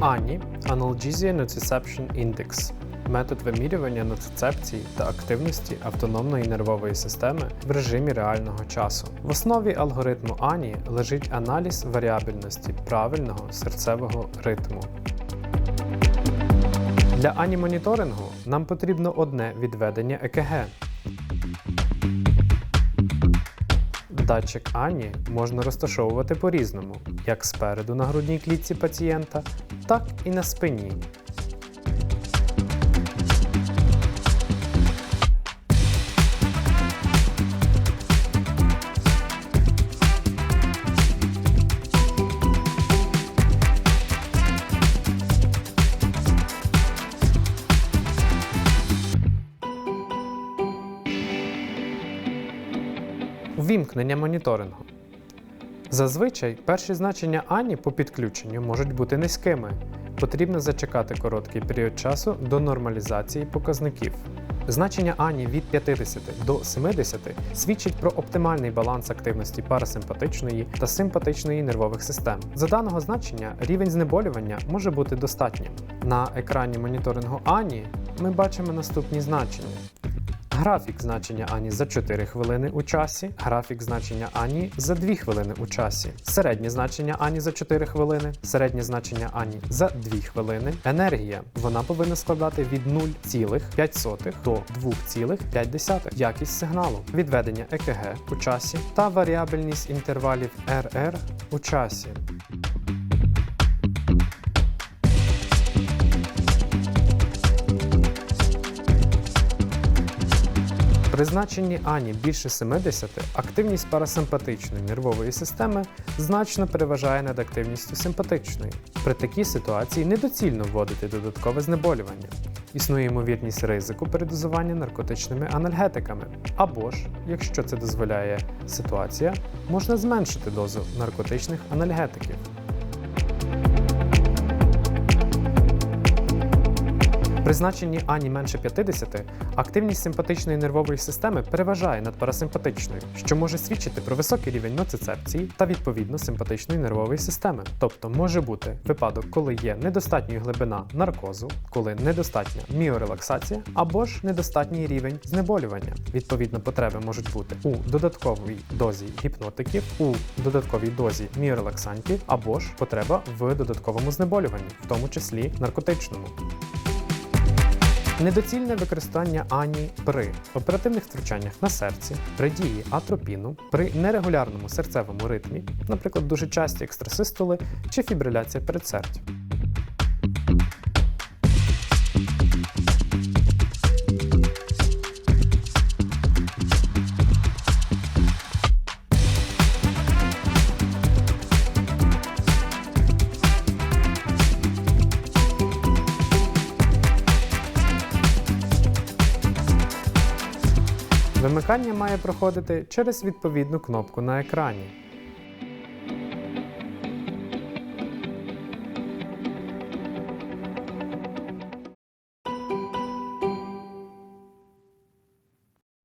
Analgesia Nociception Index метод вимірювання ноцицепції та активності автономної нервової системи в режимі реального часу. В основі алгоритму АНІ лежить аналіз варіабельності правильного серцевого ритму. Для ані-моніторингу нам потрібно одне відведення ЕКГ. Датчик Ані можна розташовувати по-різному, як спереду на грудній клітці пацієнта, так і на спині. Ввімкнення моніторингу. Зазвичай перші значення Ані по підключенню можуть бути низькими. Потрібно зачекати короткий період часу до нормалізації показників. Значення Ані від 50 до 70 свідчить про оптимальний баланс активності парасимпатичної та симпатичної нервових систем. За даного значення рівень знеболювання може бути достатнім. На екрані моніторингу Ані ми бачимо наступні значення. Графік значення Ані за 4 хвилини у часі, графік значення Ані за 2 хвилини у часі, середнє значення Ані за 4 хвилини, середнє значення Ані за 2 хвилини. Енергія вона повинна складати від 0,5 до 2,5. Якість сигналу, відведення ЕКГ у часі та варіабельність інтервалів RR у часі. При значенні Ані більше 70 активність парасимпатичної нервової системи значно переважає над активністю симпатичної. При такій ситуації недоцільно вводити додаткове знеболювання. Існує ймовірність ризику передозування наркотичними анальгетиками. Або ж, якщо це дозволяє ситуація, можна зменшити дозу наркотичних анальгетиків. При значенні Ані менше 50 активність симпатичної нервової системи переважає над парасимпатичною, що може свідчити про високий рівень ноцицепції та відповідно симпатичної нервової системи. Тобто може бути випадок, коли є недостатня глибина наркозу, коли недостатня міорелаксація або ж недостатній рівень знеболювання. Відповідно, потреби можуть бути у додатковій дозі гіпнотиків, у додатковій дозі міорелаксантів або ж потреба в додатковому знеболюванні, в тому числі наркотичному. Недоцільне використання ані при оперативних втручаннях на серці, при дії атропіну, при нерегулярному серцевому ритмі, наприклад, дуже часті екстрасистоли чи фібриляція передсердя. Вимикання має проходити через відповідну кнопку на екрані.